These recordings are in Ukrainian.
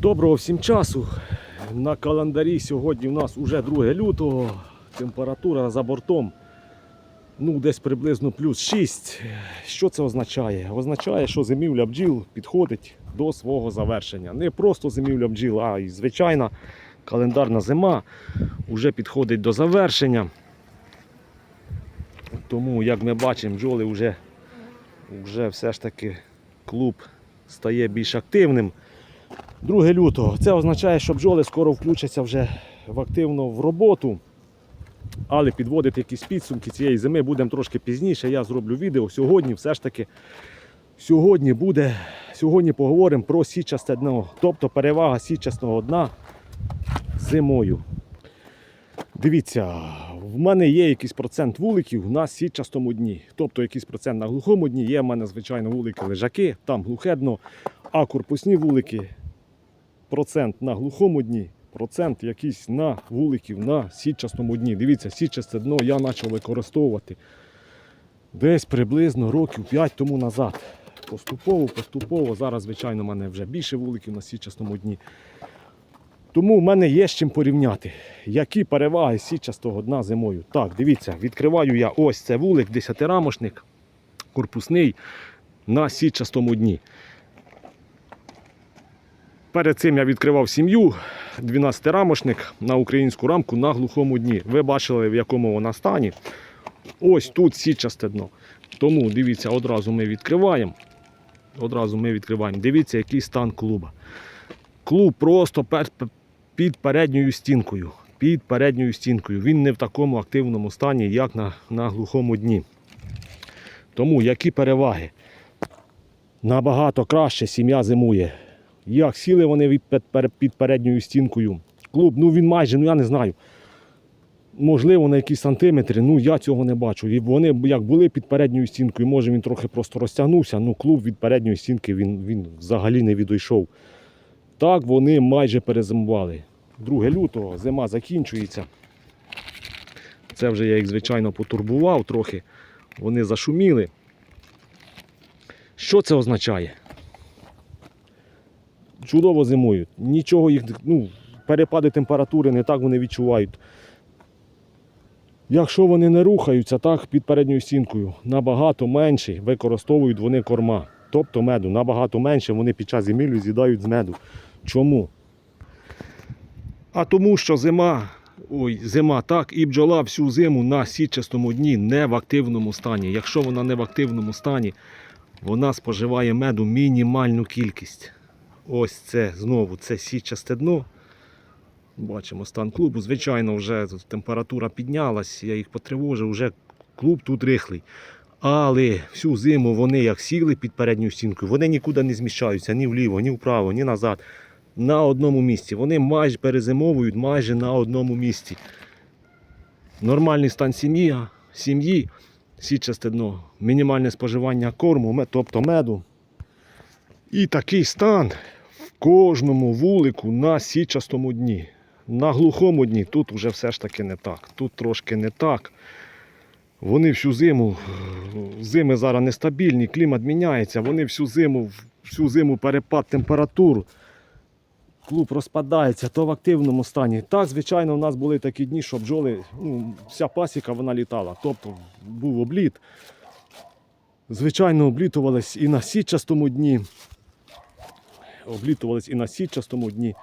Доброго всім часу. На календарі сьогодні у нас уже 2 лютого. Температура за бортом ну, десь приблизно плюс 6. Що це означає? Означає, що зимівля бджіл підходить до свого завершення. Не просто зимівля бджіл, а й звичайна календарна зима вже підходить до завершення. Тому, як ми бачимо, бджоли вже, вже все ж таки клуб стає більш активним. 2 лютого. Це означає, що бджоли скоро включаться вже в активно в роботу. Але підводити якісь підсумки цієї зими будемо трошки пізніше. Я зроблю відео. Сьогодні все ж таки сьогодні буде, сьогодні поговоримо про січасте дно, тобто перевага січасного дна зимою. Дивіться, в мене є якийсь процент вуликів на січастому дні. Тобто якийсь процент на глухому дні. Є в мене, звичайно, вулики лежаки, там глухе дно, а корпусні вулики процент на глухому дні, процент якийсь на вуликів на сітчастому дні. Дивіться, сітчасте дно я почав використовувати десь приблизно років 5 тому назад. Поступово, поступово. Зараз, звичайно, в мене вже більше вуликів на сітчастому дні. Тому в мене є з чим порівняти. Які переваги сітчастого дна зимою. Так, дивіться, відкриваю я ось це вулик, 10-рамошник, корпусний на сітчастому дні. Перед цим я відкривав сім'ю, 12-рамошник на українську рамку на глухому дні. Ви бачили, в якому вона стані. Ось тут січасте дно. Тому дивіться, одразу ми відкриваємо. Одразу ми відкриваємо. Дивіться, який стан клуба. Клуб просто під передньою стінкою. Під передньою стінкою. Він не в такому активному стані, як на, на глухому дні. Тому які переваги? Набагато краще сім'я зимує. Як сіли вони під передньою стінкою. Клуб, ну він майже, ну я не знаю. Можливо, на якісь сантиметри, ну я цього не бачу. І вони як були під передньою стінкою, може він трохи просто розтягнувся, ну клуб від передньої стінки він, він взагалі не відійшов. Так вони майже перезимували. 2 лютого, зима закінчується. Це вже я їх, звичайно, потурбував трохи. Вони зашуміли. Що це означає? Чудово зимують. Нічого їх, ну, перепади температури не так вони відчувають. Якщо вони не рухаються так під передньою стінкою, набагато менше використовують вони корма. Тобто меду, набагато менше вони під час зимівлі з'їдають з меду. Чому? А тому, що зима, ой, зима так, і бджола всю зиму на сітчастому дні не в активному стані. Якщо вона не в активному стані, вона споживає меду мінімальну кількість. Ось це знову це січасте дно. Бачимо стан клубу. Звичайно, вже температура піднялась, я їх потривожив, вже клуб тут рихлий. Але всю зиму вони як сіли під передньою стінкою, вони нікуди не зміщаються ні вліво, ні вправо, ні назад. На одному місці. Вони майже перезимовують майже на одному місці. Нормальний стан сім'ї, сім'ї, січасте дно, мінімальне споживання корму, тобто меду. І такий стан кожному вулику на січастому дні. На глухому дні тут вже все ж таки не так. Тут трошки не так. Вони всю зиму, зими зараз нестабільні, клімат міняється, вони всю зиму, всю зиму перепад температур. Клуб розпадається, то в активному стані. Так, звичайно, у нас були такі дні, що бджоли, ну, вся пасіка вона літала. Тобто був обліт. Звичайно, облітувались і на січастому дні. Облітувались і на січастому дні.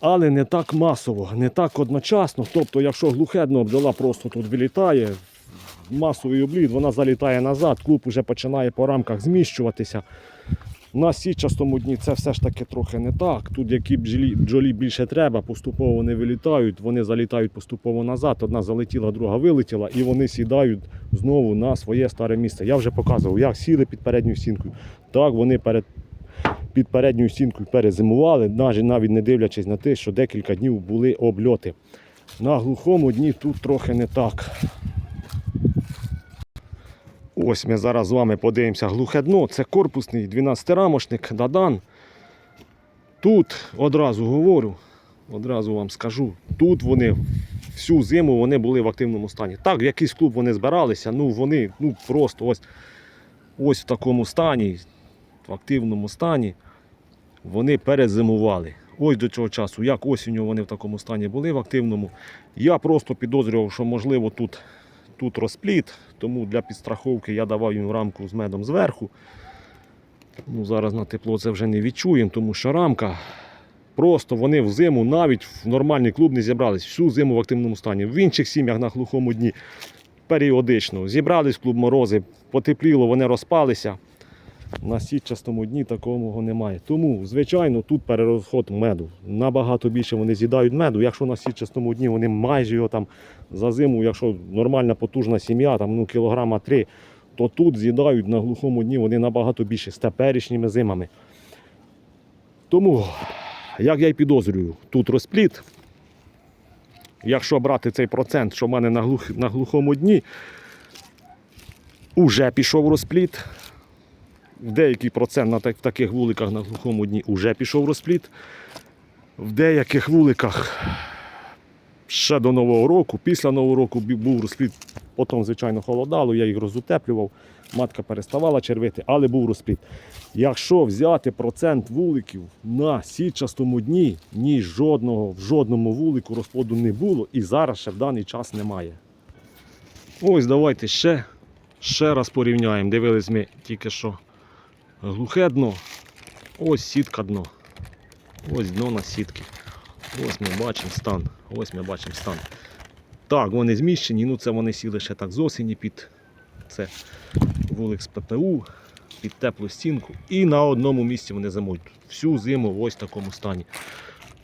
Але не так масово, не так одночасно. Тобто, якщо глухе дно бджола просто тут вилітає, масовий обліт, вона залітає назад, клуб вже починає по рамках зміщуватися. На січастому дні це все ж таки трохи не так. Тут які бджолі, бджолі більше треба, поступово вони вилітають, вони залітають поступово назад. Одна залетіла, друга вилетіла, і вони сідають знову на своє старе місце. Я вже показував, як сіли під передньою стінкою. Так вони перед, під передньою стінкою перезимували, навіть навіть не дивлячись на те, що декілька днів були обльоти. На глухому дні тут трохи не так. Ось ми зараз з вами подивимося глухе дно. Це корпусний 12-рамошник Дадан. Тут одразу говорю, одразу вам скажу, тут вони всю зиму вони були в активному стані. Так, в якийсь клуб вони збиралися, ну вони ну, просто ось, ось в такому стані, в активному стані. вони перезимували. Ось до цього часу, як осінню вони в такому стані були в активному. Я просто підозрював, що можливо тут, тут розпліт, тому для підстраховки я давав їм рамку з медом зверху. Ну, зараз на тепло це вже не відчуємо, тому що рамка. Просто вони в зиму навіть в нормальний клуб не зібрались. Всю зиму в активному стані. В інших сім'ях на глухому дні періодично. Зібрались в клуб морози, потепліло, вони розпалися. На сітчастому дні такого немає. Тому, звичайно, тут перерозход меду. Набагато більше вони з'їдають меду. Якщо на сітчастому дні вони майже його там за зиму, якщо нормальна потужна сім'я, там ну, кілограма три, то тут з'їдають на глухому дні вони набагато більше з теперішніми зимами. Тому, як я й підозрюю, тут розпліт. Якщо брати цей процент, що в мене на, глух, на глухому дні, уже пішов розпліт. В деякий процент на так- таких вуликах на глухому дні вже пішов розпліт. В деяких вуликах ще до Нового року, після Нового року був розпліт, потім, звичайно, холодало, я їх розутеплював, матка переставала червити, але був розпліт. Якщо взяти процент вуликів на січастому дні, ні жодного в жодному вулику розплоду не було і зараз ще в даний час немає. Ось давайте ще, ще раз порівняємо. Дивились ми тільки що глухе дно, ось сітка дно. Ось дно на сітки. Ось ми бачимо стан. Ось ми бачимо стан. Так, вони зміщені, ну це вони сіли ще так з осені під це вулик з ППУ, під теплу стінку. І на одному місці вони зимують. Всю зиму в ось такому стані.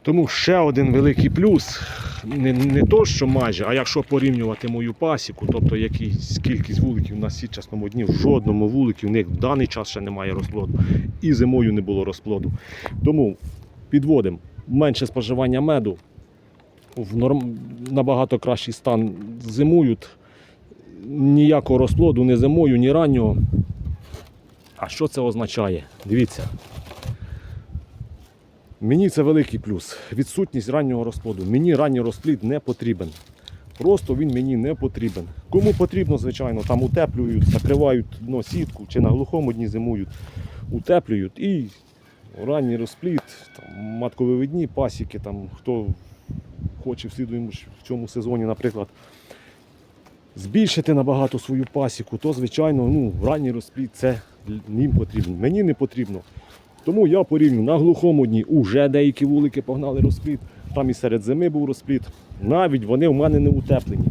Тому ще один великий плюс. Не, не то, що майже, а якщо порівнювати мою пасіку, тобто якісь кількість вуликів на січасному дні, в жодному вуликі в них в даний час ще немає розплоду. І зимою не було розплоду. Тому підводимо менше споживання меду, в норм... набагато кращий стан зимують. Ніякого розплоду ні зимою, ні раннього. А що це означає? Дивіться. Мені це великий плюс. Відсутність раннього розплоду. Мені ранній розплід не потрібен. Просто він мені не потрібен. Кому потрібно, звичайно, там утеплюють, закривають дно сітку чи на глухому дні зимують, утеплюють і ранній розплід, там, матковивідні пасіки, там, хто хоче в в цьому сезоні, наприклад, збільшити набагато свою пасіку, то, звичайно, ну, ранній розплід це їм потрібно. Мені не потрібно. Тому я порівню на глухому дні уже деякі вулики погнали розплід. Там і серед зими був розплід. Навіть вони в мене не утеплені.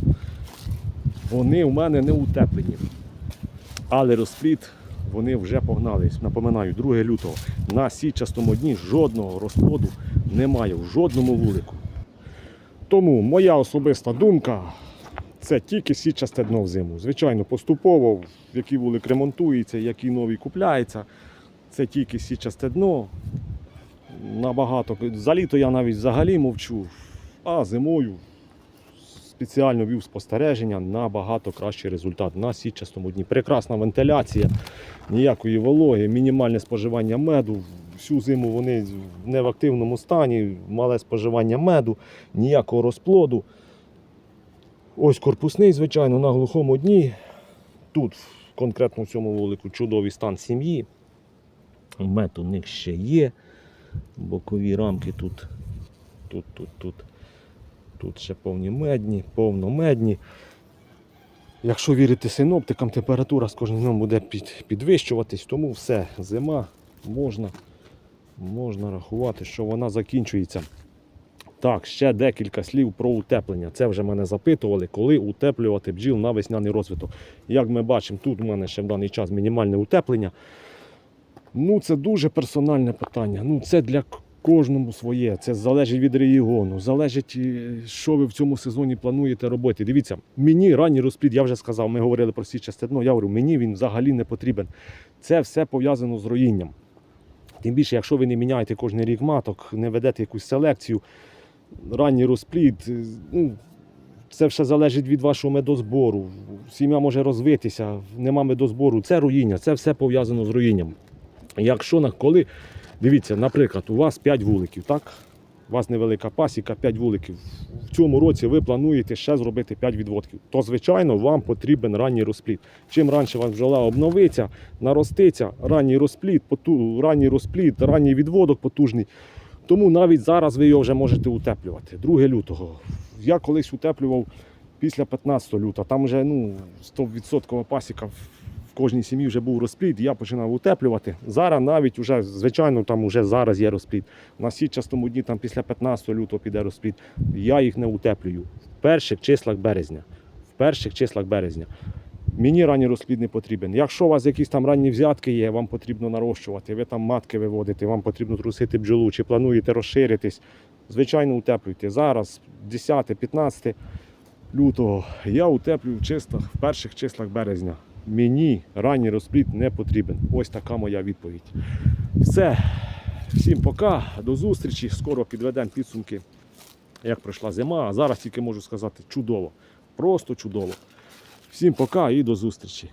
Вони в мене не утеплені. Але розплід вони вже погнали. Напоминаю, 2 лютого. На січастому дні жодного розплоду немає в жодному вулику. Тому моя особиста думка це тільки січасте дно в зиму. Звичайно, поступово, який вулик ремонтується, який новий купляється. Це тільки січасте дно. Набагато. За літо я навіть взагалі мовчу, а зимою спеціально вів спостереження набагато кращий результат на січастому дні. Прекрасна вентиляція, ніякої вологи, мінімальне споживання меду. Всю зиму вони не в активному стані, мале споживання меду, ніякого розплоду. Ось корпусний, звичайно, на глухому дні. Тут конкретно в цьому вулику чудовий стан сім'ї. Мед у них ще є. Бокові рамки тут, тут, тут, тут. Тут ще повні медні, повномедні. Якщо вірити синоптикам, температура з кожним днем буде під, підвищуватись, тому все, зима можна, можна рахувати, що вона закінчується. Так, ще декілька слів про утеплення. Це вже мене запитували, коли утеплювати бджіл на весняний розвиток. Як ми бачимо, тут у мене ще в даний час мінімальне утеплення. Ну, це дуже персональне питання. Ну, це для кожному своє. Це залежить від регіону, залежить, е, що ви в цьому сезоні плануєте робити. Дивіться, мені ранній розплід, я вже сказав, ми говорили про січасте дно, я говорю, мені він взагалі не потрібен. Це все пов'язано з роїнням. Тим більше, якщо ви не міняєте кожен рік маток, не ведете якусь селекцію, ранній розплід, е, ну, це все залежить від вашого медозбору. Сім'я може розвитися, нема медозбору. Це руїння, це все пов'язано з руїнням. Якщо на коли, дивіться, наприклад, у вас 5 вуликів, так? У вас невелика пасіка, 5 вуликів. В цьому році ви плануєте ще зробити 5 відводків. То, звичайно, вам потрібен ранній розплід. Чим раніше вам бджола обновиться, нароститься, ранній розплід, поту, ранній розплід, ранній відводок потужний. Тому навіть зараз ви його вже можете утеплювати. 2 лютого. Я колись утеплював після 15 лютого. Там вже ну, 100% пасіка кожній сім'ї вже був розплід, я починав утеплювати. Зараз навіть уже, звичайно, там вже зараз є розплід. На січастому дні там після 15 лютого піде розплід. Я їх не утеплюю. В перших числах березня. В перших числах березня. Мені ранній розплід не потрібен. Якщо у вас якісь там ранні взятки є, вам потрібно нарощувати, ви там матки виводите, вам потрібно трусити бджолу, чи плануєте розширитись, звичайно, утеплюйте. Зараз, 10-15 лютого, я утеплюю в числах, в перших числах березня. Мені ранній розплід не потрібен. Ось така моя відповідь. Все. Всім пока, до зустрічі. Скоро підведемо підсумки, як пройшла зима. А зараз тільки можу сказати чудово. Просто чудово. Всім пока і до зустрічі.